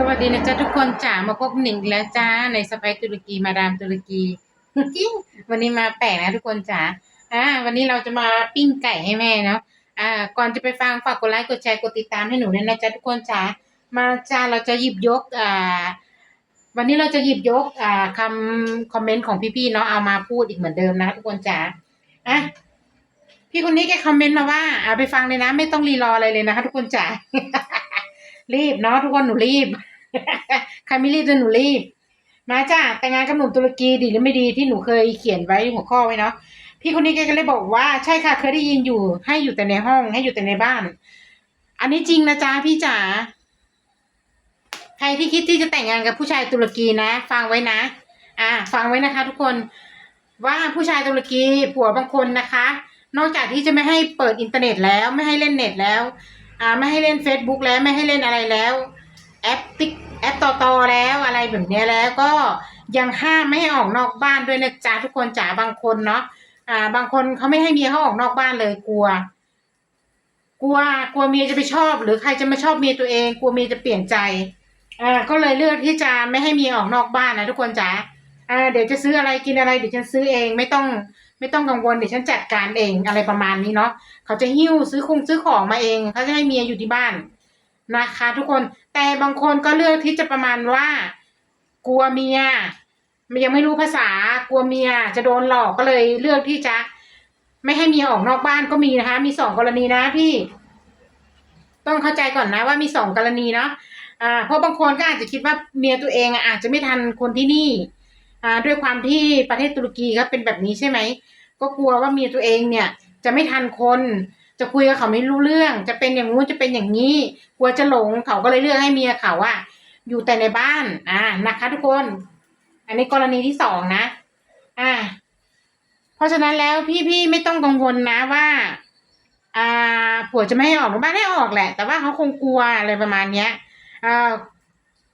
สวัสดีนะจ๊ะทุกคนจ๋ามาพบหนิงแล้วจ้าในสไปตุรกีมาดามตุรกีวันนี้มาแปลกนะทุกคนจ๋าอ่า วันนี้เราจะมาปิ้งไก่ให้แม่เนาะอ่า ก่อนจะไปฟังฝากกดไลค์กดแชร์กดติดตามให้หนูด้วยนะจ๊ะทุกคนจ๋ามาจ้าเราจะหยิบยกอ่า วันนี้เราจะหยิบยกอ่าคำคอมเมนต์ของพี่ๆเนาะเอามาพูดอีกเหมือนเดิมนะทุกคนจ๋าอะพี่คนนี้แกคอมเมนต์มาว่าอ่าไปฟังเลยนะ ไม่ต้องรีรออะไรเลยนะคะทุกคนจ๋า รีบเนาะทุกคนหนูรีบ ใครไม่รีบจะหนูรีบ มาจ้าแต่งงานกับหนุ่มตุรกีดีหรือไม่ดีที่หนูเคยเขียนไว้หัวข้อไว้เนาะพี่คนนี้แกก็เลยบอกว่าใช่ค่ะเคยได้ยินอยู่ ให้อยู่แต่ในห้อง ให้อยู่แต่ในบ้าน อันนี้จริงนะจ๊ะพี่จ๋าใครที่คิดที่จะแต่งงานกับผู้ชายตุรกีนะ ฟังไว้นะ อ่า ฟังไว้นะคะ ทุกคนว่าผู้ชายตุรกีผัวบางคนนะคะ นอกจากที่จะไม่ให้เปิดอินเทอร์เน็ตแล้วไม่ให้เล่นเน็ตแล้ว อ่าไม่ให้เล่น Facebook แล้วไม่ให้เล่นอะไรแล้ว แอปติ๊กแอปต่อต่อแล้วอะไรแบบนี้แล้วก็ยังห้ามไม่ให้ออกนอกบ้านด้วยนะจ๊ะทุกคนจ๋าบางคนเนาะอ่า บางคนเขาไม่ให้เมียเขาออกนอกบ้านเลยกลัว กลัวกลัวเมียจะไปชอบ หรือใครจะมาชอบเมียตัวเองกลัวเมียจะเปลี่ยนใจอ่าก็เลยเลือกที่จะไม่ให้เมียออกนอกบ้านนะทุกคนจ๋าอ่าเดี๋ยวจะซื้ออะไรกินอะไรเดี๋ยวฉันซื้อเองไม่ต้อง ไม่ต้องกังวลเดี๋ยวฉันจัดการเองอะไรประมาณนี้เนาะเขาจะหิ้วซื้อคงซื้อของมาเองเขาจะให้เมียอยู่ที่บ้านนะคะ ทุกคนแต่บางคนก็เลือกที่จะประมาณว่า กลัวเมียมันยังไม่รู้ภาษากลัวเมียจะโดนหลอกก็เลยเลือกที่จะ ไม่ให้เมียออกนอกบ้านก็มีนะคะ มีสองกรณีนะพี่ ต้องเข้าใจก่อนนะว่ามีสองกรณีเนาะอ่าเพราะบางคนก็อาจจะคิดว่าเมียตัวเองอะอาจจะไม่ทันคนที่นี่ อ่าด้วยความที่ประเทศตุรกีก็เป็นแบบนี้ใช่ไหม ก็กลัวว่าเมียตัวเองเนี่ย จะไม่ทันคน จะคุยกับเขาไม่รู้เรื่อง จะเป็นอย่างงู้นจะเป็นอย่างนี้ กลัวจะหลงเขาก็เลยเลือกให้เมียเขาอะอยู่แต่ในบ้านอ่านะคะ ทุกคน อันนี้กรณีที่สองนะ อ่า เพราะฉะนั้นแล้วพี่ๆไม่ต้องกังวลนะว่า อ่าผัวจะไม่ให้ออกหรือบ้านให้ออกแหละ แต่ว่าเขาคงกลัวอะไรประมาณเนี้ยอ่า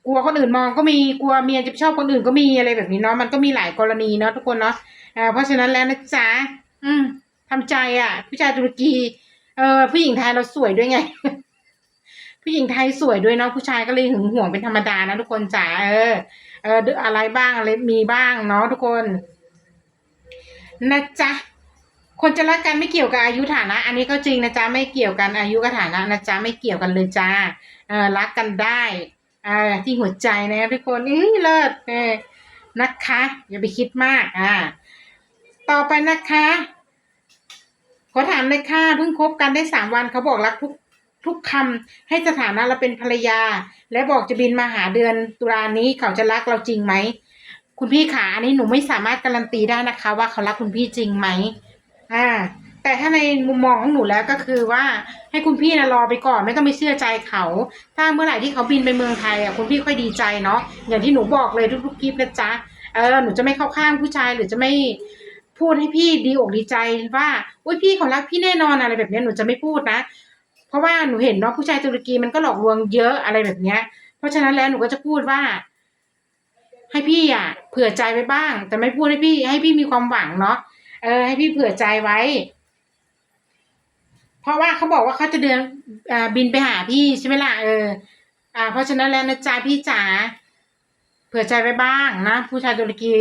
กลัวคนอื่นมองก็มีกลัวเมียจะชอบคนอื่นก็มีอะไรแบบนี้เนาะมันก็มีหลายกรณีเนาะทุกคนเนาะอ่าเพราะฉะนั้นแล้วนะจ๊ะอืมทำใจอะผู้ชายตุรกีเออผู้หญิงไทยเราสวยด้วยไง ผู้หญิงไทยสวยด้วยเนาะผู้ชายก็เลยหึงหวงเป็นธรรมดานะทุกคนจ๋าเออเอออะไรบ้างอะไรมีบ้างเนาะทุกคนนะจ๊ะคนจะรักกันไม่เกี่ยวกับอายุฐานะ อันนี้ก็จริงนะจ๊ะไม่เกี่ยวกันอายุกับฐานะนะจ๊ะไม่เกี่ยวกันเลยจ้าเออรักกันได้ อ่าที่หัวใจนะทุกคนนี่เลิศเออนะคะ อย่าไปคิดมากอ่าต่อไปนะคะขอถามเลยค่ะเพิ่งคบกันได้สามวันเขาบอกรักทุกทุกคำให้สถานะเราเป็นภรรยา และบอกจะบินมาหาเดือนตุลานี้เขาจะรักเราจริงไหมคุณพี่ขาอันนี้หนูไม่สามารถการันตีได้นะคะ ว่าเขารักคุณพี่จริงไหมอ่า แต่ถ้าในมุมมองของหนูแล้วก็คือว่าให้คุณพี่นะรอไปก่อนไม่ต้องไปเชื่อใจเขา ถ้าเมื่อไหร่ที่เขาบินไปเมืองไทยอะคุณพี่ค่อยดีใจเนาะอย่างที่หนูบอกเลยทุกๆคลิปนะจ๊ะเออหนูจะไม่เข้าข้างผู้ชายหรือจะไม่พูดให้พี่ดีอกดีใจว่าอุ้ยพี่เขารักพี่แน่นอนอะไรแบบนี้หนูจะไม่พูดนะ เพราะว่าหนูเห็นเนาะผู้ชายตุรกีมันก็หลอกลวงเยอะอะไรแบบเนี้ย เพราะฉะนั้นแล้วหนูก็จะพูดว่า ให้พี่อะ เผื่อใจไว้บ้าง แต่ไม่พูดให้พี่ ให้พี่มีความหวังเนาะเออให้พี่เผื่อใจไว้ เพราะว่าเขาบอกว่าเขาจะเดินบินไปหาพี่ใช่ไหมล่ะเออ อ่า เพราะฉะนั้นแล้วนะจ๊ะพี่จ๋าเผื่อใจไว้บ้างนะ ผู้ชายตุรกี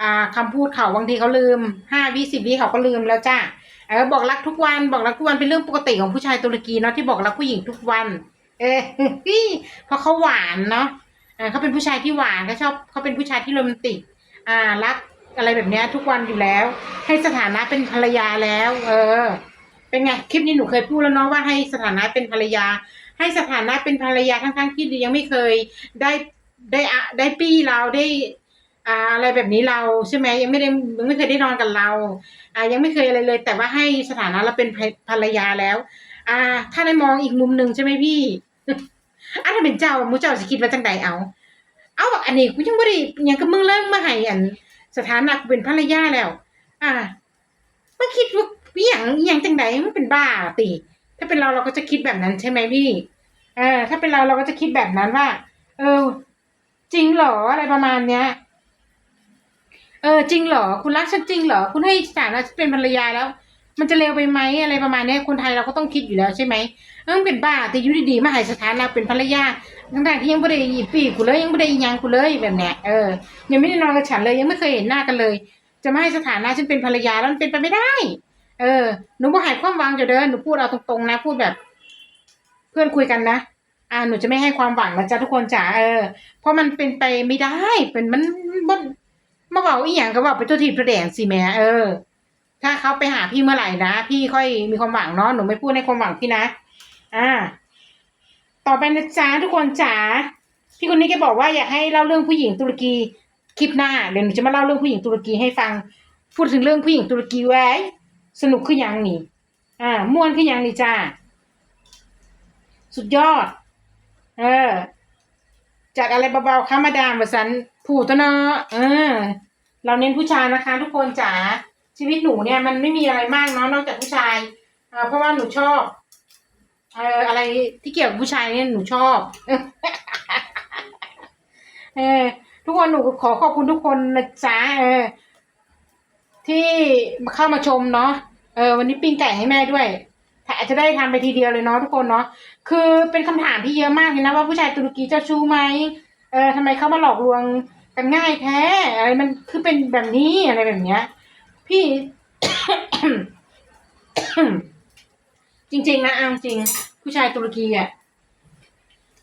อ่าคำพูดเขาบางทีเขาลืมห้าวิสิบวิเขาก็ลืมแล้วจ้าเออบอกรักทุกวันบอกรักทุกวันเป็นเรื่องปกติของผู้ชายตุรกีเนาะที่บอกรักผู้หญิงทุกวัน เออเพราะเขาหวานเนาะเขาเป็นผู้ชายที่หวานเขาชอบเขาเป็นผู้ชายที่โรแมนติก อ่ารักอะไรแบบนี้ทุกวันอยู่แล้ว ให้สถานะเป็นภรรยาแล้ว เออ เป็นไงคลิปนี้หนูเคยพูดแล้วเนาะว่าให้สถานะเป็นภรรยา ให้สถานะเป็นภรรยาทั้งๆที่ยังไม่เคยได้ได้อะได้ปี้เราได้อะไรแบบนี้เราใช่ไหมยังไม่ได้ยังไม่เคยได้นอนกับเราอ่ายังไม่เคยอะไรเลย แต่ว่าให้สถานะเราเป็นภรรยาแล้ว อ่า ถ้าได้มองอีกมุมหนึ่งใช่ไหมพี่อะถ้าเป็นเจ้ามูเจ้าจะคิดว่าจังใดเอา เอาบักอันนี้กูยังไม่ได้ยังกับมึงเริ่มมาให้อัน สถานะกูเป็นภรรยาแล้ว อ่าไม่คิดว่า พี่อย่างอย่างจังใดมันเป็นบ้าติ ถ้าเป็นเราเราก็จะคิดแบบนั้นใช่ไหมพี่เออถ้าเป็นเราเราก็จะคิดแบบนั้นว่า เออ จริงเหรออะไรประมาณเนี้ย เออ จริงเหรอคุณรักฉันจริงเหรอคุณให้สถานะฉันเป็นภรรยาแล้ว มันจะเร็วไปไหมอะไรประมาณเนี้ยคนไทยเราก็ต้องคิดอยู่แล้วใช่ไหมเออเป็นบ้าแต่อยุดีๆมาให้สถานะเป็นภรรยาทั้งๆที่ยังไม่ได้อีปีกูเลยยังไม่ได้อียังกูเลยแบบเนี้ยเออยังไม่ได้นอนกับฉันเลยยังไม่เคยเห็นหน้ากันเลย จะมาให้สถานะฉันเป็นภรรยาแล้วมันเป็นไปไม่ได้ เออหนูบ่ใหายความหวังจะเดินหนูพูดเอาตรงๆนะ พูดแบบ เพื่อนคุยกันนะอ่าหนูจะไม่ให้ความหวังนะจ๊ะทุกคนจ๋าเออเพราะมันเป็นไปไม่ได้เป็นมันมันมาบอกอีหยังก็บอกไปตัวทีประแดงสิแม่เออ ถ้าเขาไปหาพี่เมื่อไหร่นะพี่ค่อยมีความหวังเนาะหนูไม่พูดในความหวังพี่นะ อ่า ต่อไปนะจ๊ะทุกคนจ๋าพี่คนนี้แกบอกว่าอยากให้เล่าเรื่องผู้หญิงตุรกีคลิปหน้าเดี๋ยวหนูจะมาเล่าเรื่องผู้หญิงตุรกีให้ฟัง พูดถึงเรื่องผู้หญิงตุรกีไว้ สนุกขึ้นยังนี่ อ่าม่วนขึ้นยังนี่จ้า สุดยอด เออ จัดอะไรเบาๆข้ามาดามวสันผู้ตเนาะเออ เราเน้นผู้ชายนะคะ ทุกคนจ๋าชีวิตหนูเนี่ยมันไม่มีอะไรมากเนาะนอกจากผู้ชายเพราะว่าหนูชอบเอออะไรที่เกี่ยวกับผู้ชายเนี่ยหนูชอบเออทุกคนหนูขอขอบคุณทุกคนนะจ๊ะเออ ที่เข้ามาชมเนาะเออวันนี้ปิ้งไก่ให้แม่ด้วยอาจจะได้ทำไปทีเดียวเลยเนาะทุกคนเนาะคือเป็นคำถามที่เยอะมากเลยนะว่าผู้ชายตุรกีเจ้าชู้ไหมเออทำไมเขามาหลอกลวงกันง่ายแท้อะไรมันคือเป็นแบบนี้อะไรแบบเนี้ย พี่ จริง ๆ นะเอาจริง ผู้ชายตุรกีอะ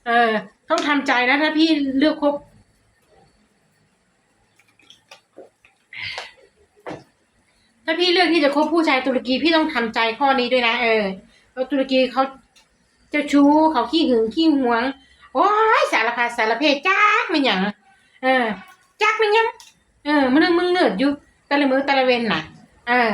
เออต้องทำใจนะถ้าพี่เลือกคบ ถ้าพี่เลือกที่จะคบผู้ชายตุรกีพี่ต้องทำใจข้อนี้ด้วยนะเออเพราะตุรกีเขาเจ้าชู้เขาขี้หึงขี้หวงโอ้ยสารพัดสารเพศจ้ากมันอย่างเออจักมันยังเออมันนึงมึงเนิดอยู่ต่ละมือต่ละเวนน่ะ เออ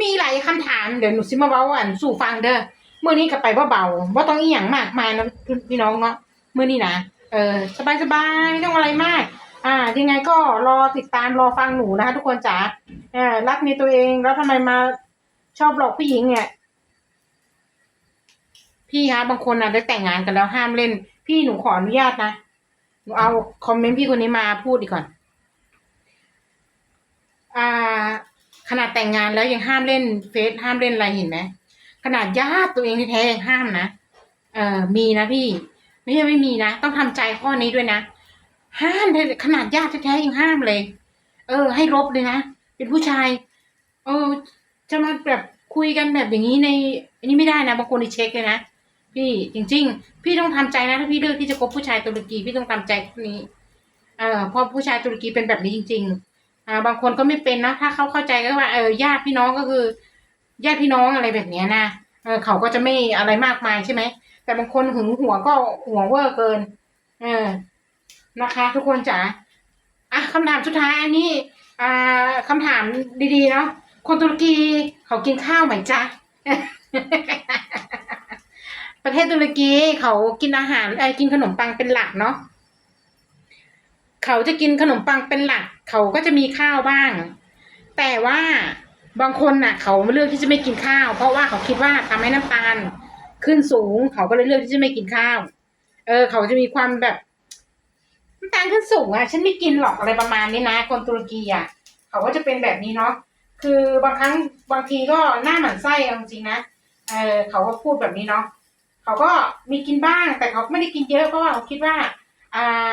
มีหลายคำถามเดี๋ยวหนูซิมาเว้าอันสู่ฟังเด้อเมื่อนี้ก็ไปเบาว่าต้องอีหยังมากมายนะพี่น้องเนาะเมื่อนี้นะเออ สบายๆไม่ต้องอะไรมาก อ่า ยังไงก็รอติดตามรอฟังหนูนะคะ ทุกคนจ๋าเออรักในตัวเองแล้วทำไมมาชอบหลอกผู้หญิงเนี่ย พี่คะบางคนนะได้แต่งงานกันแล้วห้ามเล่น พี่หนูขออนุญาตนะหนูเอาคอมเมนต์พี่คนนี้มาพูดดีก่อน อ่า ขนาดแต่งงานแล้วยังห้ามเล่นเฟซห้ามเล่นอะไรเห็นไหมขนาดญาติตัวเองแท้ๆยังห้ามนะเออมีนะพี่ ไม่ใช่ไม่มีนะต้องทำใจข้อนี้ด้วยนะ ห้ามเลยขนาดญาติแท้ๆยังห้ามเลย เออ ให้รบเลยนะ เป็นผู้ชาย เออ จะมาแบบคุยกันแบบอย่างนี้ในอันนี้ไม่ได้นะบางคนนี่เช็คเลยนะพี่จริง ๆ พี่ต้องทำใจนะถ้าพี่เลือกที่จะคบผู้ชายตุรกีพี่ต้องทำใจพวกนี้ เออเพราะผู้ชายตุรกีเป็นแบบนี้จริง ๆ อ่า บางคนก็ไม่เป็นนะถ้าเขาเข้าใจก็ว่าเออญาติพี่น้องก็คือญาติพี่น้องอะไรแบบเนี้ยนะเออเขาก็จะไม่อะไรมากมายใช่ไหมแต่บางคนหึงหัวก็หัวเวอร์เกิน เออ นะคะ ทุกคนจ๋าอะคำถามสุดท้ายอันนี้อ่าคำถามดีๆเนาะคนตุรกีเขากินข้าวไหมจ๊ะ ประเทศตุรกีเขากินอาหารเออกินขนมปังเป็นหลักเนาะเขาจะกินขนมปังเป็นหลัก เขาก็จะมีข้าวบ้าง แต่ว่าบางคนน่ะ เขาเลือกที่จะไม่กินข้าว เพราะว่าเขาคิดว่าทำให้น้ำตาล ขึ้นสูง เขาก็เลยเลือกที่จะไม่กินข้าว เออ เขาจะมีความแบบ น้ำตาลขึ้นสูงอะ ฉันไม่กินหรอกอะไรประมาณนี้นะ คนตุรกีอะเขาก็จะเป็นแบบนี้เนาะคือบางครั้งบางทีก็หน้าหมันไส้เอาจริงนะเออเขาก็พูดแบบนี้เนาะเขาก็มีกินบ้างแต่เขาไม่ได้กินเยอะเพราะว่าเขาคิดว่า อ่า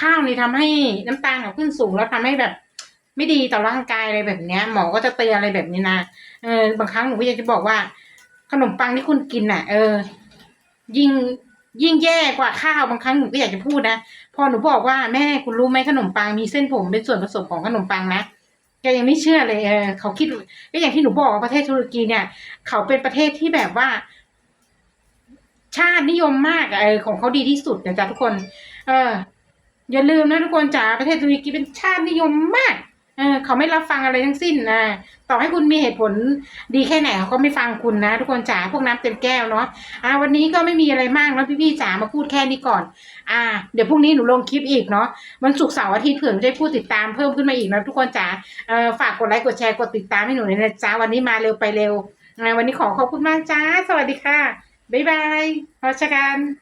ข้าวนี่ทำให้น้ำตาลเขาขึ้นสูงแล้วทำให้แบบ ไม่ดีต่อร่างกายอะไรแบบเนี้ย หมอก็จะเตือนอะไรแบบนี้นะเออบางครั้งหนูก็อยากจะบอกว่า ขนมปังที่คุณกินน่ะ เออ ยิ่ง ยิ่งแย่กว่าข้าวบางครั้งหนูก็อยากจะพูดนะพอหนูบอกว่าแม่คุณรู้ไหมขนมปังมีเส้นผมเป็นส่วนผสมของขนมปังนะแกยังไม่เชื่อเลยเออเขาคิดก็อย่างที่หนูบอกว่าประเทศตุรกีเนี่ย เขาเป็นประเทศที่แบบว่า ชาตินิยมมากอะเออของเขาดีที่สุดนะจ๊ะทุกคน เออ อย่าลืมนะทุกคนจ๋าประเทศตุรกีเป็นชาตินิยมมาก เออเขาไม่รับฟังอะไรทั้งสิ้นนะต่อให้คุณมีเหตุผลดีแค่ไหนเขาก็ไม่ฟังคุณนะ ทุกคนจ๋าพวกน้ำเต็มแก้วเนาะอ่าวันนี้ก็ไม่มีอะไรมากแล้วพี่ๆจ๋ามาพูดแค่นี้ก่อน อ่า เดี๋ยวพรุ่งนี้หนูลงคลิปอีกเนาะวันศุกร์เสาร์อาทิตย์เผื่อจะได้ผู้ติดตามเพิ่มขึ้นมาอีกนะทุกคนจ๋าเออฝากกดไลค์กดแชร์กดติดตามให้หนูเลยนะจ๊ะวันนี้มาเร็วไปเร็วอ่าวันนี้ขอขอบคุณมากจ้า สวัสดีค่ะบ๊ายบายพอชกัน